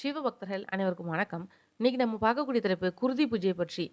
சிவபக்தர்கள் அனைவருக்கும் வணக்கம். இன்னைக்கு நம்ம பார்க்கக்கூடிய தலைப்பு குருதி பூஜையை பற்றி.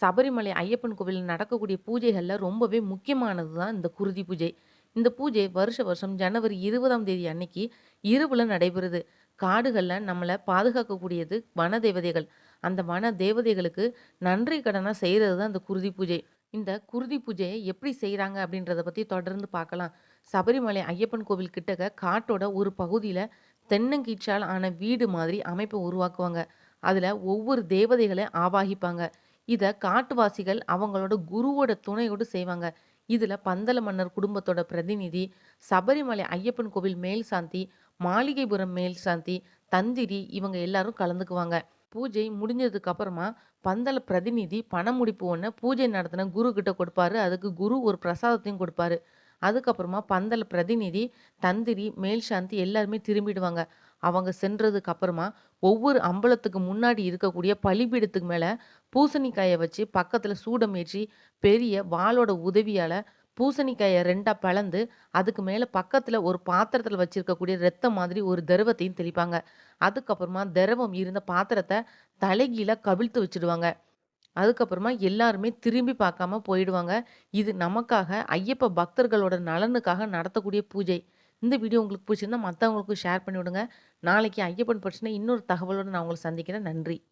சபரிமலை ஐயப்பன் கோவிலில் நடக்கக்கூடிய பூஜைகள்ல ரொம்பவே முக்கியமானது தான் இந்த குருதி பூஜை. இந்த பூஜை வருஷ வருஷம் ஜனவரி 20ஆம் தேதி அன்னைக்கு இரவுல நடைபெறுது. காடுகள்ல நம்மளை பாதுகாக்கக்கூடியது வன தேவதைகள். அந்த வன தேவதைகளுக்கு நன்றி கடனாக செய்கிறது தான் இந்த குருதி பூஜை. இந்த குருதி பூஜையை எப்படி செய்கிறாங்க அப்படின்றத பத்தி தொடர்ந்து பார்க்கலாம். சபரிமலை ஐயப்பன் கோவில் கிட்டக்க காட்டோட ஒரு பகுதியில தென்னங்கீச்சால் ஆன வீடு மாதிரி அமைப்பை உருவாக்குவாங்க. அதில் ஒவ்வொரு தேவதைகளை ஆவாகிப்பாங்க. இதை காட்டுவாசிகள் அவங்களோட குருவோட துணையோடு செய்வாங்க. இதில் பந்தல மன்னர் குடும்பத்தோட பிரதிநிதி, சபரிமலை ஐயப்பன் கோவில் மேல் சாந்தி மாளிகைபுரம் மேல் சாந்தி தந்திரி இவங்க எல்லாரும் கலந்துக்குவாங்க. பூஜை முடிஞ்சதுக்கு அப்புறமா பந்தல பிரதிநிதி பணமுடிப்பு முடிப்பு பூஜை நடத்தின குரு கிட்ட கொடுப்பாரு. அதுக்கு குரு ஒரு பிரசாதத்தையும் கொடுப்பாரு. அதுக்கப்புறமா பந்தல பிரதிநிதி, தந்திரி, மேல்சாந்தி எல்லாருமே திரும்பிடுவாங்க. அவங்க சென்றதுக்கு அப்புறமா ஒவ்வொரு அம்பலத்துக்கு முன்னாடி இருக்கக்கூடிய பலிபீடத்துக்கு மேலே பூசணிக்காயை வச்சு பக்கத்தில் சூடம் ஏற்றி பெரிய வாளோட உதவியால் பூசணிக்காயை ரெண்டாக பிளந்து அதுக்கு மேலே பக்கத்தில் ஒரு பாத்திரத்தில் வச்சிருக்கக்கூடிய ரத்தம் மாதிரி ஒரு திரவத்தையும் தெளிப்பாங்க. அதுக்கப்புறமா திரவம் இருந்த பாத்திரத்தை தலைகீழ கவிழ்த்து வச்சுடுவாங்க. அதுக்கப்புறமா எல்லாருமே திரும்பி பார்க்காம போயிடுவாங்க. இது நமக்காக ஐயப்ப பக்தர்களோட நலனுக்காக நடத்தக்கூடிய பூஜை. இந்த வீடியோ உங்களுக்கு பிடிச்சிருந்தா மற்றவங்களுக்கும் ஷேர் பண்ணிவிடுங்க நாளைக்கு ஐயப்பன் பிரச்சனை இன்னொரு தகவலோடு நான் உங்களை சந்திக்கிறேன். நன்றி.